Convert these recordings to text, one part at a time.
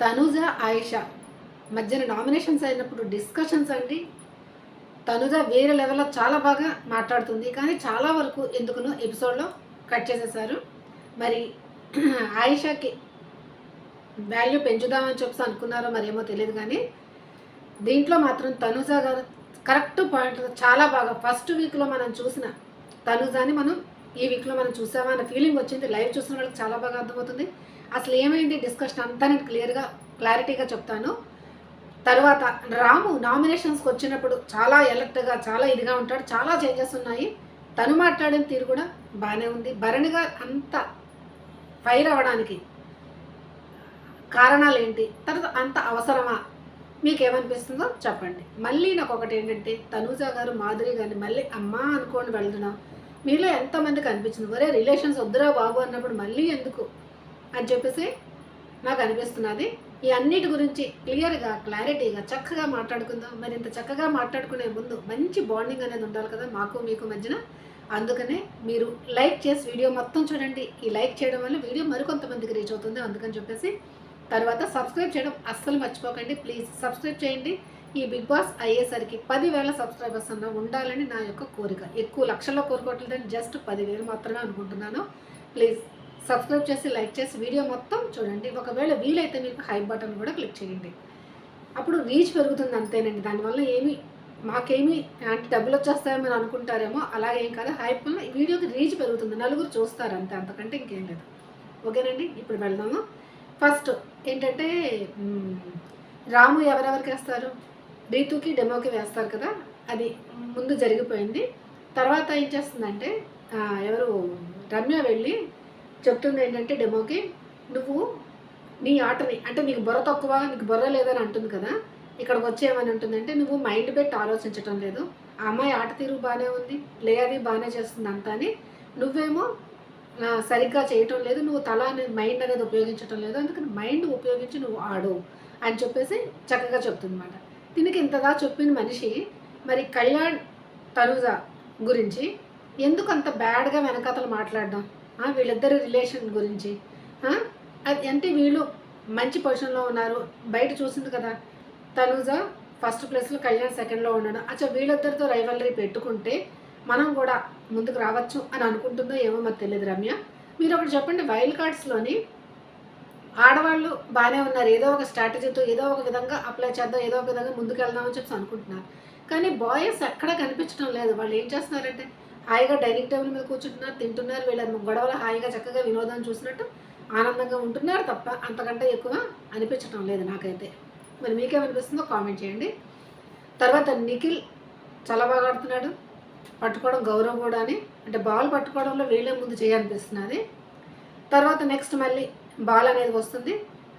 తనుజ ఆయిష. మధ్యన నామినేషన్స్ అయినప్పుడు డిస్కషన్స్ అండి. తనుజ వేరే లెవెల్లో చాలా బాగా మాట్లాడుతుంది. కానీ చాలా వరకు ఎందుకునో ఎపిసోడ్లో కట్ చేసేసారు. మరి ఆయిషాకి వాల్యూ పెంచుదామని చెప్పి అనుకున్నారో మరేమో తెలియదు కానీ దీంట్లో మాత్రం తనుజ గారు కరెక్ట్ పాయింట్ చాలా బాగా ఫస్ట్ వీక్లో మనం చూసిన తనుజాని మనం ఈ వీక్లో మనం చూసామా అన్న ఫీలింగ్ వచ్చింది. లైవ్ చూసిన వాళ్ళకి చాలా బాగా అర్థమవుతుంది. అసలు ఏమైంది? డిస్కషన్ అంతా నేను క్లియర్గా క్లారిటీగా చెప్తాను. తర్వాత రాము నామినేషన్స్కి వచ్చినప్పుడు చాలా ఎలక్ట్గా చాలా ఇదిగా ఉంటాడు చాలా చేంజెస్ ఉన్నాయి. తను మాట్లాడిన తీరు కూడా బాగానే ఉంది. భరణిగా అంత ఫైర్ అవ్వడానికి కారణాలు ఏంటి? తర్వాత అంత అవసరమా? మీకేమనిపిస్తుందో చెప్పండి. మళ్ళీ నాకు ఒకటి ఏంటంటే తనూజ గారు మాధురి గారిని మళ్ళీ అమ్మా అనుకోని వెళ్తున్నాం. మీలో ఎంతమందికి అనిపించింది ఒరే రిలేషన్స్ వద్దురా బాబు అన్నప్పుడు మళ్ళీ ఎందుకు? అని చెప్పేసి నాకు అనిపిస్తున్నది. ఈ అన్నిటి గురించి క్లియర్గా క్లారిటీగా చక్కగా మాట్లాడుకుందాం. మరి ఇంత చక్కగా మాట్లాడుకునే ముందు మంచి బాండింగ్ అనేది ఉండాలి కదా మాకు మీకు మధ్యన. అందుకనే మీరు లైక్ చేసి వీడియో మొత్తం చూడండి. ఈ లైక్ చేయడం వల్ల వీడియో మరికొంతమందికి రీచ్ అవుతుంది. అందుకని చెప్పేసి తర్వాత సబ్స్క్రైబ్ చేయడం అస్సలు మర్చిపోకండి. ప్లీజ్ సబ్స్క్రైబ్ చేయండి. ఈ బిగ్ బాస్ అయ్యేసరికి పదివేల సబ్స్క్రైబర్స్ అన్న ఉండాలని నా యొక్క కోరిక. ఎక్కువ లక్షల్లో కోరుకోవట్లేదని జస్ట్ పదివేలు మాత్రమే అనుకుంటున్నాను. ప్లీజ్ సబ్స్క్రైబ్ చేసి లైక్ చేసి వీడియో మొత్తం చూడండి. ఒకవేళ వీలైతే మీకు హై బటన్ కూడా క్లిక్ చేయండి. అప్పుడు రీచ్ పెరుగుతుంది అంతేనండి. దానివల్ల ఏమి మాకేమి అంటే డబ్బులు వచ్చేస్తాయో మీరు అనుకుంటారేమో అలాగే కాదు. హైప్ వల్ల వీడియోకి రీచ్ పెరుగుతుంది. నలుగురు చూస్తారు అంతే అంతకంటే ఇంకేం లేదు. ఓకేనండి ఇప్పుడు వెళ్దాము. ఫస్ట్ ఏంటంటే రాము ఎవరెవరికి వేస్తారు? రీతుకి డెమోకి వేస్తారు కదా? అది ముందు జరిగిపోయింది. తర్వాత ఏం చేస్తుందంటే ఎవరు రమ్య వెళ్ళి చెప్తుంది ఏంటంటే డెమోకి నువ్వు నీ ఆటని అంటే నీకు బుర్ర తక్కువ నీకు బుర్ర లేదని అంటుంది కదా ఇక్కడికి వచ్చి ఏమని ఉంటుందంటే నువ్వు మైండ్ పెట్టి ఆలోచించటం లేదు. ఆ అమ్మాయి ఆట తీరు బాగానే ఉంది ప్లే అది బాగానే చేస్తుంది అంతా అని. నువ్వేమో సరిగ్గా చేయటం లేదు నువ్వు తల అనేది మైండ్ అనేది ఉపయోగించటం లేదు అందుకని మైండ్ ఉపయోగించి నువ్వు ఆడు అని చెప్పేసి చక్కగా చెప్తుందన్నమాట. దీనికి ఇంతగా చెప్పిన మనిషి మరి కళ్యాణ్ తనుజ గురించి ఎందుకు అంత బ్యాడ్గా వెనకాతలు మాట్లాడడం? వీళ్ళిద్దరి రిలేషన్ గురించి. అది అంటే వీళ్ళు మంచి పొజిషన్లో ఉన్నారు. బయట చూసింది కదా తనుజ ఫస్ట్ ప్లేస్లో కళ్యాణ్ సెకండ్లో ఉన్నాడు. అచ్చా వీళ్ళిద్దరితో రైవలరీ పెట్టుకుంటే మనం కూడా ముందుకు రావచ్చు అని అనుకుంటుందో ఏమో మాకు తెలియదు రమ్య. మీరు ఒకటి చెప్పండి వైల్డ్ కార్డ్స్లోని ఆడవాళ్ళు బాగానే ఉన్నారు. ఏదో ఒక స్ట్రాటజీతో ఏదో ఒక విధంగా అప్లై చేద్దాం ఏదో ఒక విధంగా ముందుకు వెళ్దామని చెప్పి అనుకుంటున్నారు. కానీ బాయ్స్ ఎక్కడా కనిపించడం లేదు. వాళ్ళు ఏం చేస్తున్నారంటే హాయిగా డైనింగ్ టేబుల్ మీద కూర్చుంటున్నారు తింటున్నారు వీళ్ళ గొడవలు హాయిగా చక్కగా వినోదం చూసినట్టు ఆనందంగా ఉంటున్నారు తప్ప అంతకంటే ఎక్కువ అనిపించటం లేదు నాకైతే. మరి మీకేమనిపిస్తుందో కామెంట్ చేయండి. తర్వాత నిఖిల్ చాలా బాగా ఆడుతున్నాడు. పట్టుకోవడం గౌరవం కూడా అని. అంటే బాల్ పట్టుకోవడంలో వీళ్ళే ముందు చేయాలనిపిస్తున్నది తర్వాత నెక్స్ట్ మళ్ళీ బాల్ అనేది వస్తుంది.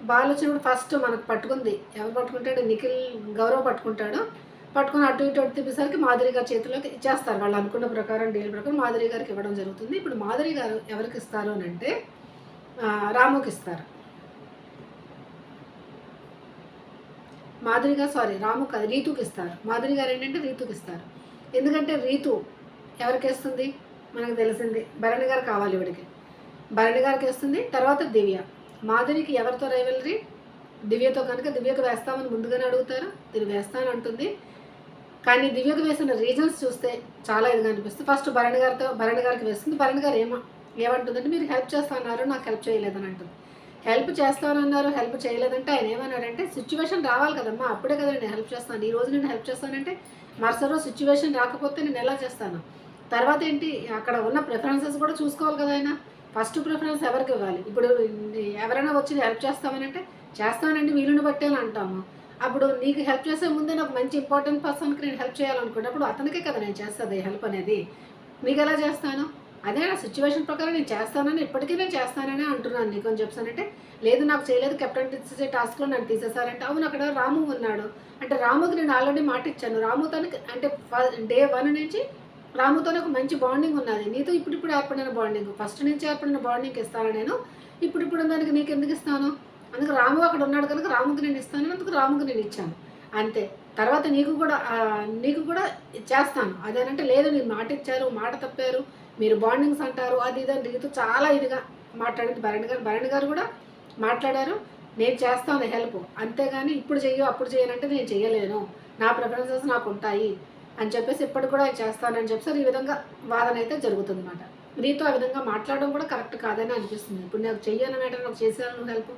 బాల్ వచ్చినప్పుడు ఫస్ట్ మనకు పట్టుకుంది. ఎవరు పట్టుకుంటాడు? నిఖిల్ గౌరవ్ పట్టుకుంటాడు. పట్టుకుని అటు ఇటు అటు తిప్పేసరికి మాధురి గారి చేతిలోకి ఇచ్చేస్తారు. వాళ్ళు అనుకున్న ప్రకారం డీల్ ప్రకారం మాధురి గారికి ఇవ్వడం జరుగుతుంది. ఇప్పుడు మాధురి గారు ఎవరికి ఇస్తారు అని అంటే రాముకి ఇస్తారు. మాధురి గారు సారీ రాము కాదు రీతుకి ఇస్తారు. మాధురి గారు ఏంటంటే రీతుకి ఇస్తారు. ఎందుకంటే రీతు ఎవరికి వేస్తుంది? మనకు తెలిసింది. భరణి గారు కావాలి ఇవిడికి. భరణి గారికి వేస్తుంది. తర్వాత దివ్య. మాధురికి ఎవరితో రైవలరీ దివ్యతో కనుక దివ్యకు వేస్తామని ముందుగానే అడుగుతారు? దీన్ని వేస్తాను అంటుంది. కానీ దివ్యకు వేసిన రీజన్స్ చూస్తే చాలా ఇదిగా అనిపిస్తుంది. ఫస్ట్ భరణి గారితో భరణి గారికి వేస్తుంది. భరణి గారు ఏమో ఏమంటుందంటే మీరు హెల్ప్ చేస్తానన్నారు నాకు హెల్ప్ చేయలేదని అంటుంది. హెల్ప్ చేస్తానన్నారు హెల్ప్ చేయలేదంటే ఆయన ఏమన్నాడంటే సిచ్యువేషన్ రావాలి కదమ్మా అప్పుడే కదా నేను హెల్ప్ చేస్తాను. ఈ రోజు నేను హెల్ప్ చేస్తానంటే మరుసటి రోజు సిచ్యువేషన్ రాకపోతే నేను ఎలా చేస్తాను? తర్వాత ఏంటి అక్కడ ఉన్న ప్రిఫరెన్సెస్ కూడా చూసుకోవాలి కదా ఆయన. ఫస్ట్ ప్రిఫరెన్స్ ఎవరికి ఇవ్వాలి? ఇప్పుడు ఎవరైనా వచ్చి హెల్ప్ చేస్తామనంటే చేస్తానండి వీలుని బట్టే అని అంటాము. అప్పుడు నీకు హెల్ప్ చేసే ముందే నాకు మంచి ఇంపార్టెంట్ పర్సన్కి నేను హెల్ప్ చేయాలనుకున్నప్పుడు అతనికే కదా నేను చేస్తుంది హెల్ప్ అనేది. నీకు ఎలా చేస్తాను? అదే నా సిచ్యువేషన్ ప్రకారం నేను చేస్తానని ఇప్పటికీ నేను చేస్తానని అంటున్నాను నీకు అని చెప్తానంటే లేదు నాకు చేయలేదు కెప్టెన్ తీసే టాస్క్లో నన్ను తీసేసారంటే అవును అక్కడ రాము ఉన్నాడు. అంటే రాముకి నేను ఆల్రెడీ మాట ఇచ్చాను. రాము తనకి అంటే డే వన్ నుంచి రాముతోనే ఒక మంచి బాండింగ్ ఉన్నది. నీతో ఇప్పుడు ఇప్పుడు ఏర్పడిన బాండింగ్ ఫస్ట్ నుంచి ఏర్పడిన బాండింగ్ ఇస్తాను నేను. ఇప్పుడు ఇప్పుడు దానికి నీకు ఎందుకు ఇస్తాను? అందుకు రాము అక్కడ ఉన్నాడు కనుక రాముకి నేను ఇస్తాను అందుకు రాముకి నేను ఇచ్చాను. అంతే. తర్వాత నీకు కూడా నీకు కూడా చేస్తాను. అదేనంటే లేదు మీరు మాట ఇచ్చారు మాట తప్పారు మీరు బాండింగ్స్ అంటారు అది ఇది అని రీతు చాలా ఇదిగా మాట్లాడింది భరణి గారు. భరణి గారు కూడా మాట్లాడారు నేను చేస్తాను హెల్ప్. అంతేగాని ఇప్పుడు చెయ్యు అప్పుడు చేయనంటే నేను చేయలేను నా ప్రిఫరెన్సెస్ నాకు ఉంటాయి అని చెప్పేసి ఇప్పటికి కూడా చేస్తానని చెప్పేసి ఈ విధంగా వాదన అయితే జరుగుతుంది అనమాట నీతో ఆ విధంగా మాట్లాడడం కూడా కరెక్ట్ కాదని అనిపిస్తుంది. ఇప్పుడు నాకు చెయ్యను వెంటనే నాకు చేశాను హెల్ప్.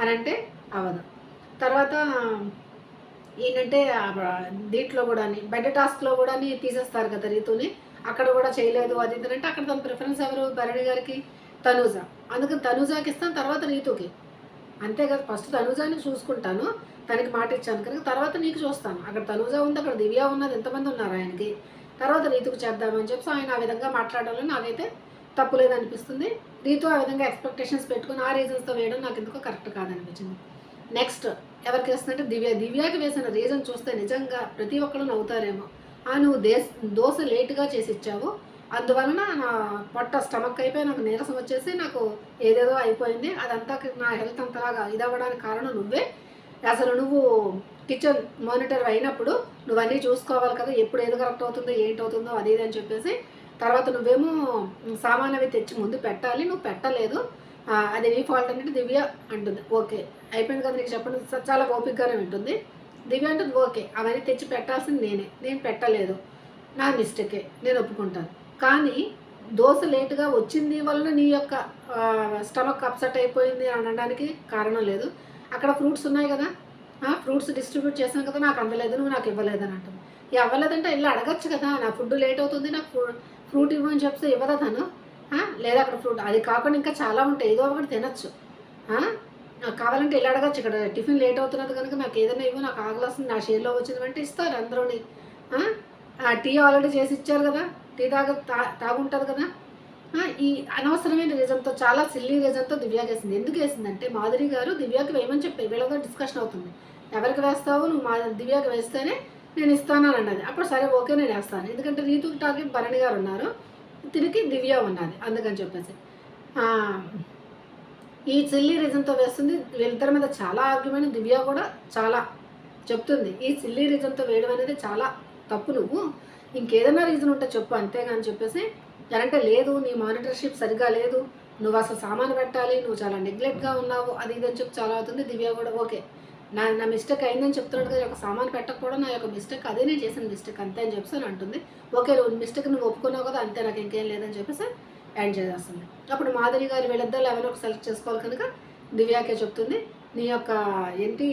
అని అంటే అవ్వదు. తర్వాత ఏంటంటే దీంట్లో కూడా బెడ్ టాస్క్లో కూడా తీసేస్తారు కదా రీతుని. అక్కడ కూడా చేయలేదు అది ఏంటంటే అక్కడ తన ప్రిఫరెన్స్ ఎవరు? భరణి గారికి తనూజ. అందుకని తనూజాకి ఇస్తాను తర్వాత రీతుకి. అంతే కదా ఫస్ట్ తనూజాని చూసుకుంటాను తనకి మాట ఇచ్చాను కనుక తర్వాత నీకు చూస్తాను. అక్కడ తనూజ ఉంది అక్కడ దివ్య ఉన్నది ఎంతమంది ఉన్నారు ఆయనకి? తర్వాత రీతుకు చేద్దామని చెప్పి ఆయన ఆ విధంగా మాట్లాడడంలో నాకైతే తప్పులేదనిపిస్తుంది రీతు ఆ విధంగా ఎక్స్పెక్టేషన్స్ పెట్టుకుని ఆ రీజన్స్తో వేయడం నాకు ఎందుకో కరెక్ట్ కాదనిపించింది. నెక్స్ట్ ఎవరికి వేస్తుందంటే దివ్య. దివ్యాకి వేసిన రీజన్ చూస్తే నిజంగా ప్రతి ఒక్కరు నవ్వుతారేమో. ఆ నువ్వు దేశ దోశ లేటుగా చేసి ఇచ్చావు. అందువలన నా పొట్ట స్టమక్ అయిపోయి నాకు నీరసం వచ్చేసి నాకు ఏదేదో అయిపోయింది. అదంతా నా హెల్త్ అంతలాగా ఇదవ్వడానికి కారణం నువ్వే. అసలు నువ్వు కిచెన్ మానిటర్ అయినప్పుడు నువ్వు అన్నీ చూసుకోవాలి కదా ఎప్పుడు ఏది కరెక్ట్ అవుతుందో ఏంటి అవుతుందో అది ఇది అని చెప్పేసి తర్వాత నువ్వేమో సామాన్ అవి తెచ్చి ముందు పెట్టాలి నువ్వు పెట్టలేదు. అది నీ ఫాల్ట్ అంటే దివ్య అంటుంది. ఓకే. అయిపోయింది కదా నీకు చెప్పండి. చాలా ఓపికగానే ఉంటుంది దివ్య అంటుంది ఓకే. అవన్నీ తెచ్చి పెట్టాల్సింది నేనే. నేను పెట్టలేదు. నా మిస్టేకే. నేను ఒప్పుకుంటాను. కానీ దోశ లేటుగా వచ్చింది వలన నీ యొక్క స్టమక్ అప్సెట్ అయిపోయింది అనడానికి కారణం లేదు. అక్కడ ఫ్రూట్స్ ఉన్నాయి కదా? ఫ్రూట్స్ డిస్ట్రిబ్యూట్ చేసాను కదా నాకు అందలేదు నువ్వు నాకు ఇవ్వలేదు అని అంటుంది. ఇవ్వలేదంటే అవ్వలేదంటే అడగచ్చు కదా. నా ఫుడ్ లేట్ అవుతుంది నాకు ఫ్రూట్ ఇవ్వని చెప్తే ఇవ్వదా తను? లేదా అక్కడ ఫ్రూట్? అది కాకుండా ఇంకా చాలా ఉంటాయి. ఏదో ఒకటి తినచ్చు. నాకు కావాలంటే వెళ్ళి అడగచ్చు. ఇక్కడ టిఫిన్ లేట్ అవుతున్నది కనుక నాకు ఏదైనా ఇవ్వు నాకు ఆగలేస్తుంది నా షేర్లో వచ్చింది అంటే ఇస్తారు అందరూని. టీ ఆల్రెడీ చేసి ఇచ్చారు కదా? టీ తాగ తా తాగుంటుంది కదా? ఈ అనవసరమైన రీజన్తో చాలా సిల్లీ రీజన్తో దివ్యాకి వేసింది. ఎందుకు వేసిందంటే మాధురి గారు దివ్యాకి వేయమని చెప్పి వీళ్ళతో డిస్కషన్ అవుతుంది. ఎవరికి వేస్తావు? నువ్వు మా దివ్యాకి వేస్తేనే నేను ఇస్తాను అన్నది అప్పుడు సరే ఓకే నేను వేస్తాను. ఎందుకంటే రీతు టార్గెట్ భరణి గారు ఉన్నారు. తిరిగి దివ్య ఉన్నది అందుకని చెప్పేసి. ఈ చిల్లి రీజన్తో వేస్తుంది. వీళ్ళిద్దరి మీద చాలా ఆర్గ్యుమెంట్. దివ్య కూడా చాలా చెప్తుంది. ఈ సిల్లీ రీజన్తో వేయడం అనేది చాలా తప్పు నువ్వు. ఇంకేదైనా రీజన్ ఉంటే చెప్పు అంతేగాని చెప్పేసి. అంటే లేదు నీ మానిటర్షిప్ సరిగా లేదు. నువ్వు అసలు సామాను పెట్టాలి నువ్వు చాలా నెగ్లెక్ట్గా ఉన్నావు అది ఇది అని చెప్పి చాలా అవుతుంది. దివ్య కూడా ఓకే. నా నా మిస్టేక్ అయిందని చెప్తున్నాడు కదా ఒక సామాన్ పెట్టకపోవడం నా యొక్క మిస్టేక్ అదే నేను చేసిన మిస్టేక్ అంతే అని చెప్పేసి అని అంటుంది. ఓకే నువ్వు మిస్టేక్ నువ్వు ఒప్పుకున్నావు కదా అంతే నాకు ఇంకేం లేదని చెప్పేసి యాడ్ చేసేస్తుంది. అప్పుడు మాధురి గారు వీళ్ళిద్దరు ఎవరో ఒక సెలెక్ట్ చేసుకోవాలి కనుక దివ్యాకే చెప్తుంది. నీ యొక్క ఏంటి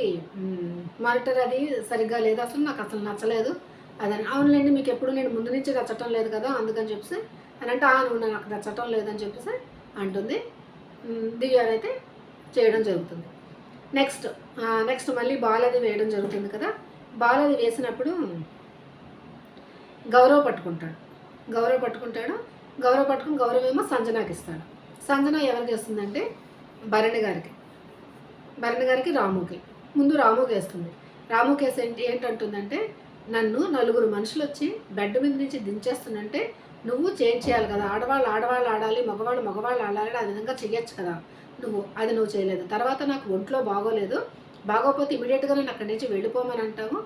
మానిటర్ అది సరిగ్గా లేదు? అసలు నాకు అసలు నచ్చలేదు. అదని అవునులేండి మీకు ఎప్పుడు నేను ముందు నుంచి నచ్చటం లేదు కదా అందుకని చెప్పేసి అని అంటే ఆ నువ్వు నాకు నచ్చటం లేదని చెప్పేసి అంటుంది. ఉమ్, అయితే చేయడం జరుగుతుంది. నెక్స్ట్ నెక్స్ట్ మళ్ళీ బాల్ అది వేయడం జరుగుతుంది కదా. బాల్ అది వేసినప్పుడు గౌరవ పట్టుకుంటాడు. గౌరవ పట్టుకుంటాడు. గౌరవ పట్టుకుని గౌరవమేమో సంజనాకి ఇస్తాడు. సంజన ఎవరికి వేస్తుందంటే భరణి గారికి. భరణి గారికి రాముకి. ముందు రాముకి వేస్తుంది. రాముకి వేసి ఏంటి ఏంటంటుందంటే నన్ను నలుగురు మనుషులు వచ్చి బెడ్ మీద నుంచి దించేస్తుందంటే నువ్వు చేంజ్ చేయాలి కదా. ఆడవాళ్ళు ఆడవాళ్ళు ఆడాలి మగవాళ్ళు మగవాళ్ళు ఆడాలి ఆ విధంగా చేయొచ్చు కదా. నువ్వు అది నువ్వు చేయలేదు. తర్వాత నాకు ఒంట్లో బాగోలేదు. బాగోకపోతే ఇమీడియట్గా నేను అక్కడి నుంచి వెళ్ళిపోమని అంటాము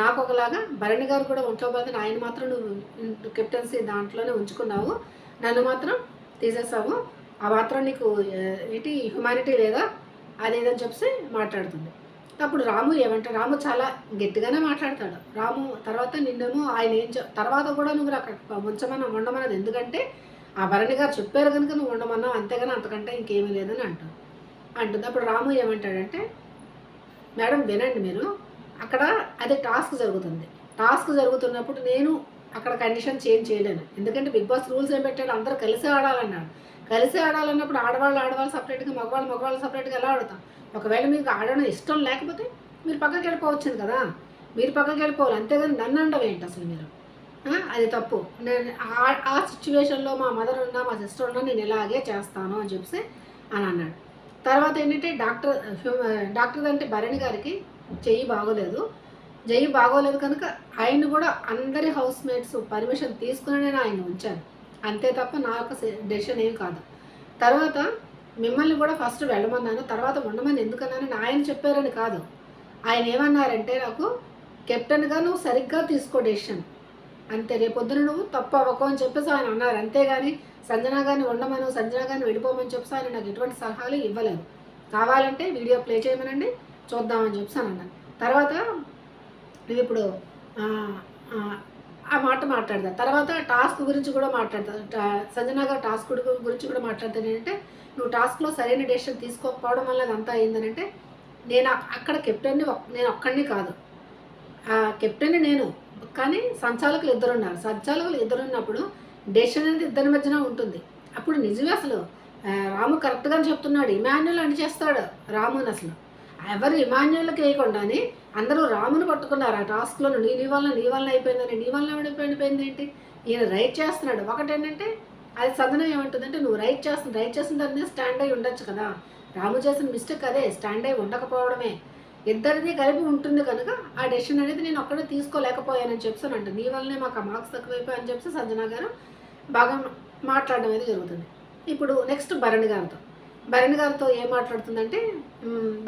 నాకు ఒకలాగా భరణి గారు కూడా ఒంట్లో బాగుంది ఆయన మాత్రం నువ్వు కెప్టెన్సీ దాంట్లోనే ఉంచుకున్నావు. నన్ను మాత్రం తీసేసావు. ఆ మాత్రం నీకు ఏంటి హ్యుమానిటీ లేదా? అదేదని చెప్పి మాట్లాడుతుంది. అప్పుడు రాము ఏమంటే రాము చాలా గట్టిగానే మాట్లాడతాడు. రాము తర్వాత నిన్నేమో ఆయన ఏం తర్వాత కూడా నువ్వు అక్కడ ఉంచమన్నా ఉండమన్నది ఎందుకంటే ఆ భరణి గారు చెప్పారు కనుక నువ్వు ఉండమన్నావు అంతేగాని అంతకంటే ఇంకేమీ లేదని అంటావు అంటుంది. అప్పుడు రాము ఏమంటాడంటే మేడం వినండి మీరు. అక్కడ అది టాస్క్ జరుగుతుంది. టాస్క్ జరుగుతున్నప్పుడు నేను అక్కడ కండిషన్ చేంజ్ చేయలేను. ఎందుకంటే బిగ్ బాస్ రూల్స్ ఏం పెట్టాడు? అందరూ కలిసి ఆడాలన్నాడు. కలిసి ఆడాలన్నప్పుడు ఆడవాళ్ళు ఆడవాళ్ళు సపరేట్గా మగవాళ్ళు మగవాళ్ళు సపరేట్గా ఎలా ఆడతాం? ఒకవేళ మీకు ఆడడం ఇష్టం లేకపోతే మీరు పక్కకి వెళ్ళిపోవచ్చు కదా. మీరు పక్కకి వెళ్ళిపోవాలి. అంతేగాని నన్ను అండవు ఏంటి అసలు మీరు. అది తప్పు. నేను ఆ- ఆ సిచ్యువేషన్లో మా మదర్ ఉన్నా మా సిస్టర్ ఉన్నా నేను ఇలాగే చేస్తాను అని చెప్పేసి అని అన్నాడు. తర్వాత ఏంటంటే డాక్టర్ డాక్టర్ అంటే భరణి గారికి చెయ్యి బాగోలేదు. చెయ్యి బాగోలేదు కనుక ఆయన కూడా అందరి హౌస్ మేట్స్ పర్మిషన్ తీసుకుని నేను ఆయన ఉంచాను అంతే తప్ప నా యొక్క డెసిషన్ ఏం కాదు. తర్వాత మిమ్మల్ని కూడా ఫస్ట్ వెళ్ళమన్నాను తర్వాత ఉండమని ఎందుకన్నానని ఆయన చెప్పారని కాదు. ఆయన ఏమన్నారంటే నాకు కెప్టెన్గా నువ్వు సరిగ్గా తీసుకో డెసిషన్. అంతే రేపొద్దున నువ్వు తప్పు అవ్వకు అని చెప్పేసి ఆయన అన్నారు. అంతేగాని సంజనా గారిని ఉండమను సంజనా గారిని వెళ్ళిపోమని చెప్పేసి ఆయన నాకు ఎటువంటి సలహాలు ఇవ్వలేదు. కావాలంటే వీడియో ప్లే చేయమనండి చూద్దామని చెప్పాను అన్నాను తర్వాత నువ్వు ఇప్పుడు ఆ, మాట మాట్లాడదా? తర్వాత టాస్క్ గురించి కూడా మాట్లాడతా టా- సంజన గారు టాస్క్ గురించి కూడా మాట్లాడతాను ఏంటంటే నువ్వు టాస్క్లో సరైన డెసిషన్ తీసుకోకపోవడం వల్ల అదంతా అయిందనంటే నేను అక్కడ కెప్టెన్ని నేను ఒక్కడిని కాదు. ఆ కెప్టెన్ నేను. కానీ సంచాలకులు ఇద్దరు ఉన్నారు సంచాలకులు ఇద్దరు ఉన్నప్పుడు డెసిషన్ అనేది ఇద్దరి మధ్యన ఉంటుంది. అప్పుడు నిజమే అసలు. రాము కరెక్ట్గానే చెప్తున్నాడు. ఇమాన్యుల్ అని చేస్తాడు రాముని అసలు. ఎవరు ఇమాన్యుల్కి వేయకుండానే అందరూ రాముని పట్టుకున్నారు. ఆ టాస్క్లో నీ నీ వల్ల నీ వల్ల అయిపోయిందని నీ వల్ల అయిపోయింది ఏంటి? ఈయన రైట్ చేస్తున్నాడు. ఒకటి ఏంటంటే అది సదనం ఏమంటుందంటే నువ్వు రైట్ చేస్తున్నా రైట్ చేసిన దాని మీద స్టాండ్ అయి ఉండొచ్చు కదా. రాము చేసిన మిస్టేక్ అదే. స్టాండ్ అయి ఉండకపోవడమే. ఇద్దరిది కలిపి ఉంటుంది కనుక ఆ డెసిషన్ అనేది నేను ఒక్కడే తీసుకోలేకపోయానని చెప్తానంట నీ వల్లనే మాకు ఆ మార్క్స్ తక్కువైపోయి అని చెప్పి సంజన గారు బాగా మాట్లాడడం అనేది జరుగుతుంది. ఇప్పుడు నెక్స్ట్ భరణి గారితో. భరణి గారితో ఏం మాట్లాడుతుందంటే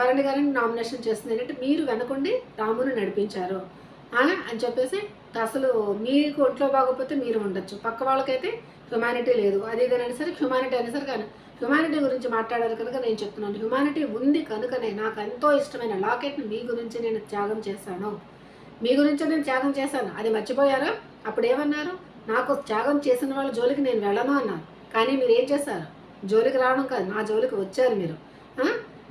భరణి గారిని నామినేషన్ చేస్తుంది ఏంటంటే మీరు వెనకుండి రాముని నడిపించారు. అని చెప్పేసి అసలు మీకు ఒంట్లో బాగోకపోతే మీరు ఉండొచ్చు. పక్క వాళ్ళకైతే హ్యుమానిటీ లేదు. అది ఇది అని సరే హ్యుమానిటీ అనేసరికి సరే కానీ హ్యుమానిటీ గురించి మాట్లాడారు కనుక నేను చెప్తున్నాను. హ్యుమానిటీ ఉంది కనుకనే నాకు ఎంతో ఇష్టమైన లాకెట్ని మీ గురించి నేను త్యాగం చేశాను. మీ గురించి నేను త్యాగం చేశాను. అది మర్చిపోయారా? అప్పుడు ఏమన్నారు? నాకు త్యాగం చేసిన వాళ్ళ జోలికి నేను వెళ్ళను అన్నారు. కానీ మీరు ఏం చేశారు? జోలికి రావడం కాదు నా జోలికి వచ్చారు మీరు.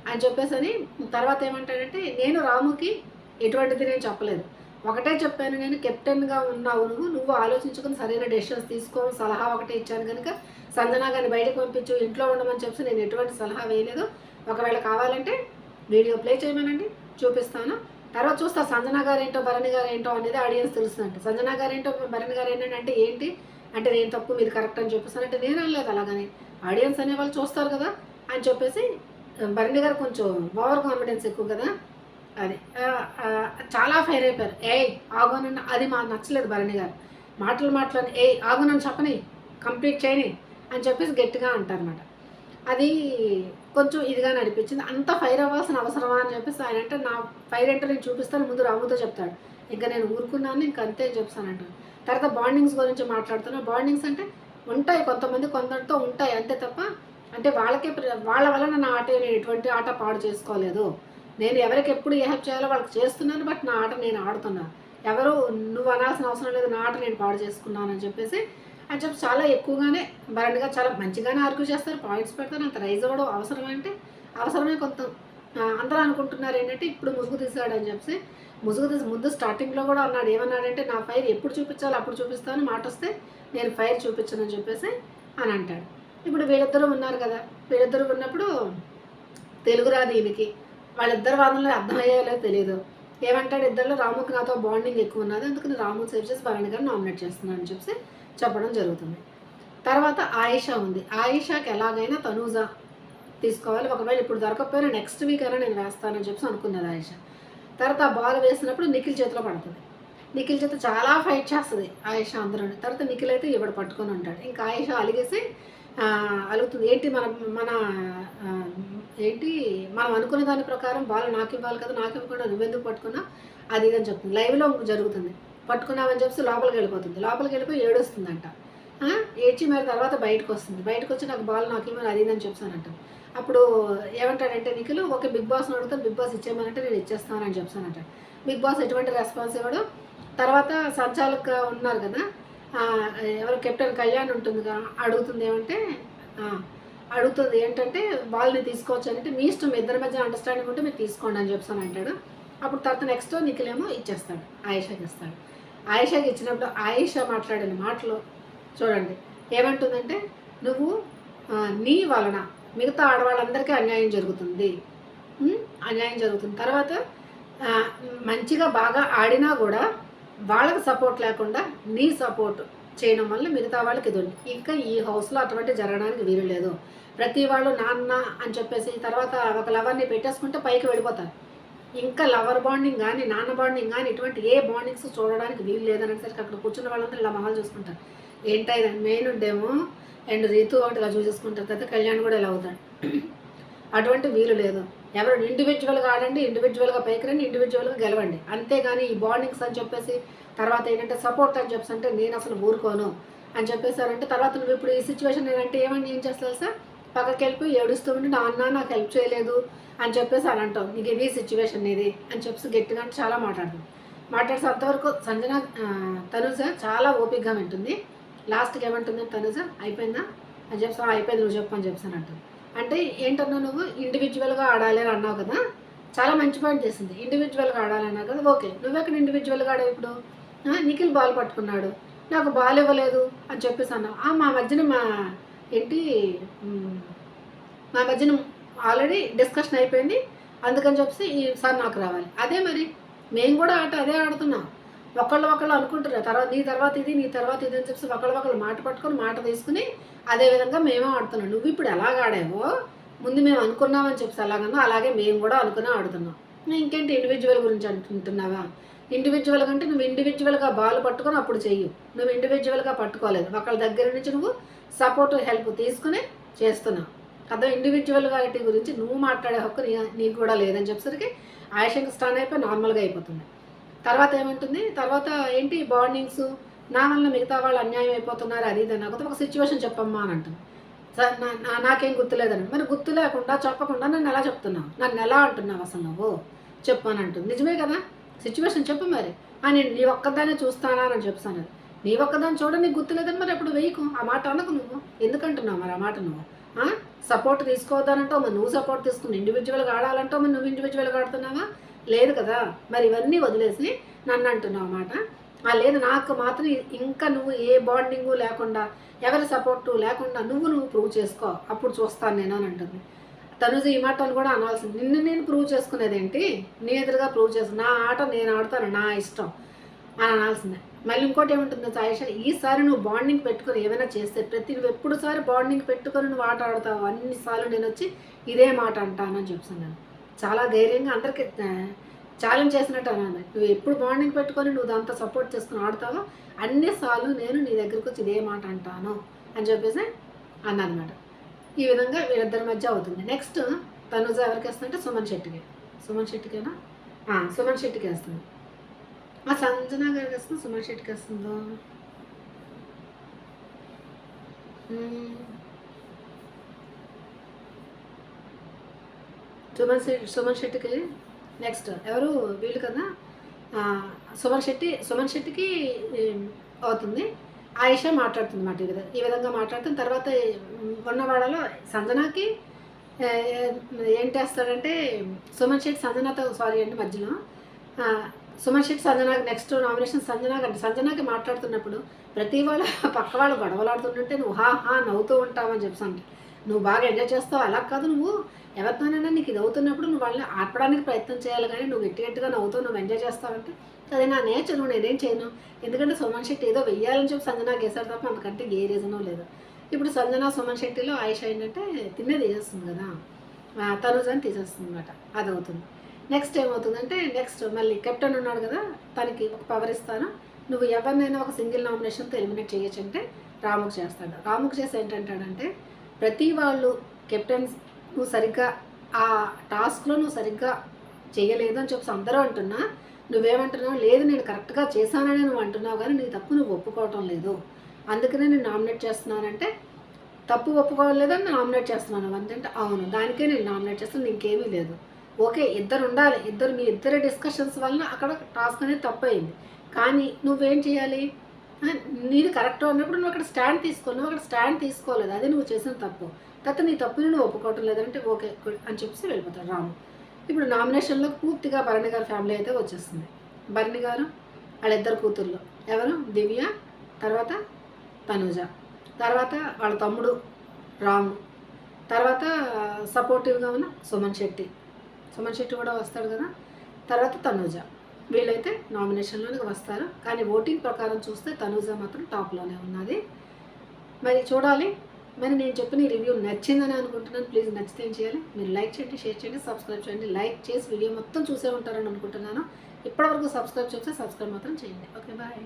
అని చెప్పేసి అని తర్వాత ఏమంటాడంటే నేను రాముకి ఎటువంటిది నేను చెప్పలేదు. ఒకటే చెప్పాను నేను కెప్టెన్గా ఉన్నావు నువ్వు నువ్వు ఆలోచించుకుని సరైన డెసిషన్స్ తీసుకోవడం సలహా ఒకటే ఇచ్చాను కనుక సంజనా గారిని బయటకు పంపించు ఇంట్లో ఉండమని చెప్పి నేను ఎటువంటి సలహా వేయలేదు. ఒకవేళ కావాలంటే వీడియో ప్లే చేయమనండి చూపిస్తాను. తర్వాత చూస్తా సంజనా గారు ఏంటో భరణి గారు ఏంటో అనేది ఆడియన్స్ తెలుస్తుందంట. సంజనా గారు ఏంటో భరణి గారు ఏంటంటే ఏంటి? అంటే నేను తప్పు మీరు కరెక్ట్ అని చెప్పేసి అంటే నేను అనలేదు అలాగని. ఆడియన్స్ అనే వాళ్ళు చూస్తారు కదా అని చెప్పేసి భరణి గారు కొంచెం ఓవర్ కాన్ఫిడెన్స్ ఎక్కువ కదా. అది. చాలా ఫైర్ అయిపోయారు. ఏయ్ ఆగోనన్న అది మా నచ్చలేదు భరణి గారు. మాటలు మాట్లాడి ఏ ఆగోనని చెప్పని కంప్లీట్ చేయని అని చెప్పేసి గట్టిగా అంటారనమాట అది కొంచెం ఇదిగా నడిపించింది. అంత ఫైర్ అవ్వాల్సిన అవసరమా అని చెప్పేసి ఆయన అంటే నా ఫైర్ అంటే నేను చూపిస్తాను ముందు రాముతో చెప్తాడు. ఇంకా నేను ఊరుకున్నాను ఇంకా అంతే చెప్తానంటాను తర్వాత బాండింగ్స్ గురించి మాట్లాడుతున్నా. బాండింగ్స్ అంటే ఉంటాయి కొంతమంది కొందరితో ఉంటాయి అంతే తప్ప అంటే వాళ్ళకే వాళ్ళ వలన నా ఆట నేను ఎటువంటి ఆట పాడు చేసుకోలేదు. నేను ఎవరికి ఎప్పుడు ఏ హెల్ప్ చేయాలో వాళ్ళకి చేస్తున్నాను బట్ నా ఆట నేను ఆడుతున్నాను ఎవరు నువ్వు అనాల్సిన అవసరం లేదు నా ఆట నేను పాడు చేసుకున్నాను అని చెప్పేసి అని చెప్పి చాలా ఎక్కువగానే భరణిగా చాలా మంచిగానే ఆర్గ్యూ చేస్తారు పాయింట్స్ పెడతారు. అంత రైజ్ అవ్వడం అవసరం అంటే అవసరమే కొంత అందరూ అనుకుంటున్నారు ఏంటంటే ఇప్పుడు ముసుగు తీసాడు అని చెప్పి ముసుగు తీసి ముందు స్టార్టింగ్లో కూడా అన్నాడు ఏమన్నాడంటే నా ఫైర్ ఎప్పుడు చూపించాలో అప్పుడు చూపిస్తాను మాట వస్తే నేను ఫైర్ చూపించను అని చెప్పేసి అని అంటాడు. ఇప్పుడు వీళ్ళిద్దరూ ఉన్నారు కదా వీళ్ళిద్దరూ ఉన్నప్పుడు తెలుగు రాదు ఈయనకి. వాళ్ళిద్దరు వాదనలు అర్థమయ్యేలో తెలియదు ఏమంటాడు ఇద్దరిలో రాముకి నాతో బాండింగ్ ఎక్కువ ఉన్నది అందుకని రాము సేవ్ చేసి భరణి గారు నామినేట్ చేస్తున్నాను అని చెప్పి చెప్పడం జరుగుతుంది. తర్వాత ఆయిషా ఉంది. ఆయిషాకి ఎలాగైనా తనూజా తీసుకోవాలి. ఒకవేళ ఇప్పుడు దొరకకపోయినా నెక్స్ట్ వీక్ అయినా నేను వేస్తానని చెప్పి అనుకున్నది ఆయిషా. తర్వాత ఆ బాల్ వేసినప్పుడు నిఖిల్ చేతిలో పడుతుంది. నిఖిల్ చేత చాలా ఫైట్ చేస్తుంది ఆయిషా అందరూ తర్వాత నిఖిల్ అయితే ఇవిడ పట్టుకొని ఉంటాడు. ఇంకా ఆయిషా అలిగేసి అలుగుతుంది. ఏంటి మన మన ఏంటి మనం అనుకున్న దాని ప్రకారం బాల్ నాకు ఇవ్వాలి కదా నాకు ఇవ్వకుండా నువ్వెందుకు పట్టుకున్నా? అది ఇది అని చెప్తుంది. లైవ్లో జరుగుతుంది. పట్టుకున్నామని చెప్పి లోపలికి వెళ్ళిపోతుంది. లోపలికి వెళ్ళిపోయి ఏడుస్తుందంట. ఏడ్చి మరి తర్వాత బయటకు వస్తుంది. బయటకు వచ్చి నాకు బాల్ నాకు ఇవ్వమని అది ఇది అని చెప్తానంట. అప్పుడు ఏమంటాడంటే నిఖిల్ ఓకే బిగ్ బాస్ని అడుగుతా బిగ్ బాస్ ఇచ్చేయమనంటే నేను ఇచ్చేస్తానని చెప్తానంట. బిగ్ బాస్ ఎటువంటి రెస్పాన్స్ ఇవ్వడం. తర్వాత సంచాలక ఉన్నారు కదా ఎవరు కెప్టెన్ కళ్యాణ్ ఉంటుందిగా అడుగుతుంది ఏమంటే అడుగుతుంది ఏంటంటే బాల్ని తీసుకోవచ్చు అంటే మీ ఇష్టం ఇద్దరి మధ్య అండర్స్టాండింగ్ ఉంటే మీరు తీసుకోండి అని చెప్తాను అంటాడు. అప్పుడు తర్వాత నెక్స్ట్ నిఖిలేమో ఇచ్చేస్తాడు ఆయేషాకి ఇస్తాడు. ఆయేషాకి ఇచ్చినప్పుడు ఆయేషా మాట్లాడిన మాటలు చూడండి. ఏమంటుందంటే నువ్వు నీ వలన మిగతా ఆడవాళ్ళందరికీ అన్యాయం జరుగుతుంది. అన్యాయం జరుగుతుంది. తర్వాత మంచిగా బాగా ఆడినా కూడా వాళ్ళకి సపోర్ట్ లేకుండా నీ సపోర్ట్ చేయడం వల్ల మిగతా వాళ్ళకి ఇది ఇంకా ఈ హౌస్లో అటువంటి జరగడానికి వీలు లేదు. ప్రతి వాళ్ళు నాన్న అని చెప్పేసి తర్వాత ఒక లవర్ని పెట్టేసుకుంటే పైకి వెళ్ళిపోతారు. ఇంకా లవర్ బాండింగ్ కానీ నాన్న బాండింగ్ కానీ ఇటువంటి ఏ బాండింగ్స్ చూడడానికి వీలు లేదనేసరికి అక్కడ కూర్చున్న వాళ్ళందరూ ఇలా మహాలు చూసుకుంటారు. ఏంటో ఇది? మెయిన్ ఉండేమో అండ్ రీతు ఒకటి ఇలా చూసేసుకుంటారు తర్వాత కళ్యాణ్ కూడా ఇలా అవుతాడు. అటువంటి వీలు లేదు. ఎవరు ఇండివిజువల్గా ఆడండి ఇండివిజువల్గా పైకి రండి ఇండివిజువల్గా గెలవండి. అంతేగాని ఈ బాండింగ్స్ అని చెప్పేసి తర్వాత ఏంటంటే సపోర్ట్ అని చెప్పేసి అంటే నేను అసలు ఊరుకోను అని చెప్పేసారంటే తర్వాత నువ్వు ఇప్పుడు ఈ సిచ్యువేషన్ ఏంటంటే ఏమని ఏం చేస్తావు సార్ పక్కకి వెళ్ళిపోయి ఏడుస్తూ ఉండి నాన్న నాకు హెల్ప్ చేయలేదు అని చెప్పేసి అని అంటావు. నీకు ఇది సిచ్యువేషన్ ఇది అని చెప్పేసి గట్టిగా అంటే చాలా మాట్లాడుతుంది మాట్లాడితే అంతవరకు సంజన తనుజ చాలా ఓపికగా వింటుంది. లాస్ట్కి ఏమంటుంది? తనుజ అయిపోయిందా? అని చెప్పి అయిపోయింది నువ్వు చెప్పు అని చెప్పాను అంటుంది. అంటే ఏంటన్నా నువ్వు ఇండివిజువల్గా ఆడాలి అని అన్నావు కదా చాలా మంచి పాయింట్ చేసింది. ఇండివిజువల్గా ఆడాలన్నావు కదా ఓకే. నువ్వెక్కడ ఇండివిజువల్గా ఆడావు ఇప్పుడు? నిఖిల్ బాల్ పట్టుకున్నాడు. నాకు బాల్ ఇవ్వలేదు అని చెప్పేసి అన్నావు. మా మధ్యన మా ఏంటి మా మధ్యన ఆల్రెడీ డిస్కషన్ అయిపోయింది. అందుకని చెప్పేసి ఈ సార్ నాకు రావాలి. అదే మరి మేము కూడా ఆట అదే ఆడుతున్నాం. ఒకళ్ళు ఒకళ్ళు అనుకుంటున్నారు. తర్వాత నీ తర్వాత ఇది నీ తర్వాత ఇది అని చెప్పి ఒకళ్ళు ఒకళ్ళు మాట పట్టుకొని మాట తీసుకుని అదే విధంగా మేమే ఆడుతున్నాం. నువ్వు ఇప్పుడు ఎలాగ ఆడావో ముందు మేము అనుకున్నామని చెప్పి అలాగన్నా అలాగే మేము కూడా అనుకునే ఆడుతున్నాం. ఇంకేంటి ఇండివిజువల్ గురించి అంటుంటున్నావా ఇండివిజువల్ అంటే నువ్వు ఇండివిజువల్గా బాల్ పట్టుకొని అప్పుడు చెయ్యి. నువ్వు ఇండివిజువల్గా పట్టుకోలేదు. ఒకళ్ళ దగ్గర నుంచి నువ్వు సపోర్ట్ హెల్ప్ తీసుకుని చేస్తున్నావు. కదా ఇండివిజువల్గాలిటీ గురించి నువ్వు మాట్లాడే హక్కు నీ నీకు కూడా లేదని చెప్పేసరికి ఆయుషంకి స్టాన్ అయిపోయి నార్మల్గా అయిపోతుంది. తర్వాత ఏమంటుంది? తర్వాత ఏంటి బాండింగ్స్ నా వల్ల మిగతా వాళ్ళు అన్యాయం అయిపోతున్నారు అది ఇది నాకు ఒక సిచ్యువేషన్ చెప్పమ్మా అని అంటుంది. సార్ నా నా- నాకేం గుర్తులేదని. మరి గుర్తు లేకుండా చెప్పకుండా నన్ను ఎలా చెప్తున్నావు? నన్ను ఎలా అంటున్నావు అసలు నువ్వు? చెప్పు అని అంటుంది. నిజమే కదా? సిచ్యువేషన్ చెప్పు మరి. నేను నీ ఒక్కదాన్ని చూస్తానా అని చెప్తాను. నీ ఒక్కదాన్ని చూడ నీకు గుర్తులేదని మరి అప్పుడు వేయకు. ఆ మాట అనకు నువ్వు. ఎందుకంటున్నావు మరి ఆ మాట నువ్వు? సపోర్ట్ తీసుకోవద్దానంటావు మరి. నువ్వు సపోర్ట్ తీసుకుని ఇండివిజువల్గా ఆడాలంటావు మరి. నువ్వు ఇండివిజువల్గా ఆడుతున్నావా? లేదు కదా? మరి ఇవన్నీ వదిలేసి నన్ను అంటున్నావు అన్నమాట ఆ లేదు నాకు మాత్రం ఇంకా నువ్వు ఏ బాండింగు లేకుండా ఎవరి సపోర్టు లేకుండా నువ్వు నువ్వు ప్రూవ్ చేసుకో. అప్పుడు చూస్తాను నేను అని అంటుంది. తనుజ ఈ మాటలు కూడా అనాల్సింది. నిన్ను నేను ప్రూవ్ చేసుకునేది ఏంటి? నీ ఎదురుగా ప్రూవ్ చేసు నా ఆట నేను ఆడతాను నా ఇష్టం అని అనాల్సిందే. మళ్ళీ ఇంకోటి ఏముంటుంది సాయిష? ఈసారి నువ్వు బాండింగ్ పెట్టుకొని ఏమైనా చేస్తే ప్రతి నువ్వు ఎప్పుడు సారి బాండింగ్ పెట్టుకొని నువ్వు ఆట ఆడతావు అన్నిసార్లు నేను వచ్చి ఇదే మాట అంటానని అని చెప్తున్నాను. చాలా ధైర్యంగా అందరికి ఛాలెంజ్ చేసినట్టు అన్నాను. నువ్వు ఎప్పుడు బాండింగ్ పెట్టుకొని నువ్వు దాంతో సపోర్ట్ చేసుకుని ఆడతావో అన్నిసార్లు నేను నీ దగ్గరికి వచ్చి ఇదే మాట అంటాను అని చెప్పేసి అన్నమాట. ఈ విధంగా వీళ్ళిద్దరి మధ్య అవుతుంది. నెక్స్ట్ తనుజ ఎవరికి వేస్తుందంటే సుమన్ శెట్టికి. సుమన్ శెట్టికేనా? సుమన్ శెట్టికి వేస్తుంది ఆ సంజన గారికి వేస్తుంది సుమన్ శెట్టికి వేస్తుందో మ్మ్. సుమన్ శెట్టి సుమన్ శెట్టికి నెక్స్ట్ ఎవరు? వీళ్ళు కదా. సుమన్ శెట్టి సుమన్ శెట్టికి అవుతుంది. ఆయిషా మాట్లాడుతుంది మాట ఈ విధంగా ఈ విధంగా మాట్లాడుతున్న తర్వాత ఉన్నవాడలో సంజనాకి ఏం చేస్తాడంటే సుమన్ శెట్టి సంజనాతో సారీ అండి మధ్యలో. సుమన్ శెట్టి సంజనాకి నెక్స్ట్ నామినేషన్ సంజనాకి అంటే. సంజనాకి మాట్లాడుతున్నప్పుడు ప్రతి వాళ్ళ పక్క వాళ్ళు గొడవలాడుతుంటుంటే నువ్వు హా హా నవ్వుతూ ఉంటావని చెప్పి నువ్వు బాగా ఎంజాయ్ చేస్తావు. అలా కాదు నువ్వు ఎవరితోనైనా నీకు ఇది అవుతున్నప్పుడు నువ్వు వాళ్ళని ఆపడానికి ప్రయత్నం చేయాలి కానీ నువ్వు గట్టి గట్టిగా నవ్వుతావు నువ్వు ఎంజాయ్ చేస్తావంటే అది నా నేచర్ నువ్వు నేనేం చేయను. ఎందుకంటే సుమన్ శెట్టి ఏదో వెయ్యాలని చెప్పి సంజన గేసాడు తప్ప అంతకంటే ఏ రీజనో లేదు. ఇప్పుడు సంజన సుమన్ శెట్టిలో ఆయుష ఏంటంటే తిన్నే తీసేస్తుంది కదా. ఆ, తనుజ్ అని తీసేస్తుంది అనమాట అది అవుతుంది. నెక్స్ట్ ఏమవుతుందంటే నెక్స్ట్ మళ్ళీ కెప్టెన్ ఉన్నాడు కదా తనకి ఒక పవర్ ఇస్తాను. నువ్వు ఎవరినైనా ఒక సింగిల్ నామినేషన్తో ఎలిమినేట్ చేయొచ్చు అంటే రాముకు చేస్తాడు. రాముకు చేసి ఏంటంటాడంటే ప్రతి వాళ్ళు కెప్టెన్స్ నువ్వు సరిగ్గా ఆ టాస్క్లో నువ్వు సరిగ్గా చేయలేదు అని చెప్పి అందరూ అంటున్నా. నువ్వేమంటున్నావు? లేదు నేను కరెక్ట్గా చేశానని నువ్వు అంటున్నావు కానీ నీ తప్పు నువ్వు ఒప్పుకోవటం లేదు. అందుకనే నేను నామినేట్ చేస్తున్నానంటే తప్పు ఒప్పుకోవలేదని నామినేట్ చేస్తున్నాను. అంటే అవును దానికే నేను నామినేట్ చేస్తాను ఇంకేమీ లేదు. ఓకే ఇద్దరు ఉండాలి. ఇద్దరు మీ ఇద్దరి డిస్కషన్స్ వలన అక్కడ టాస్క్ అనేది తప్పు అయింది. కానీ నువ్వేం చేయాలి? నీది కరెక్ట్ అన్నప్పుడు నువ్వు అక్కడ స్టాండ్ తీసుకో నువ్వు అక్కడ స్టాండ్ తీసుకోలేదు. అది నువ్వు చేసిన తప్పు. తర్వాత నీ తప్పుని నువ్వు ఒప్పుకోవటం లేదంటే ఓకే అని చెప్పేసి వెళ్ళిపోతాడు రాము. ఇప్పుడు నామినేషన్లో పూర్తిగా భరణి గారి ఫ్యామిలీ అయితే వచ్చేస్తుంది. భరణి గారు వాళ్ళిద్దరు కూతుర్లు. ఎవరు? దివ్య తర్వాత తనుజ. తర్వాత వాళ్ళ తమ్ముడు రాము. తర్వాత సపోర్టివ్గా ఉన్న సుమన్ శెట్టి. సుమన్ శెట్టి కూడా వస్తాడు కదా. తర్వాత తనూజ. వీళ్ళైతే నామినేషన్లోనికి వస్తారు. కానీ ఓటింగ్ ప్రకారం చూస్తే తనూజ మాత్రం టాప్లోనే ఉన్నది. మరి చూడాలి. మరి నేను చెప్పిన ఈ రివ్యూ నచ్చిందని అనుకుంటున్నాను. ప్లీజ్ నచ్చితే ఏం చేయాలి? మీరు లైక్ చేయండి షేర్ చేయండి సబ్స్క్రైబ్ చేయండి. లైక్ చేసి వీడియో మొత్తం చూసే ఉంటారని అనుకుంటున్నాను. ఇప్పటివరకు సబ్స్క్రైబ్ చేస్తే సబ్స్క్రైబ్ మాత్రం చేయండి. Okay bye.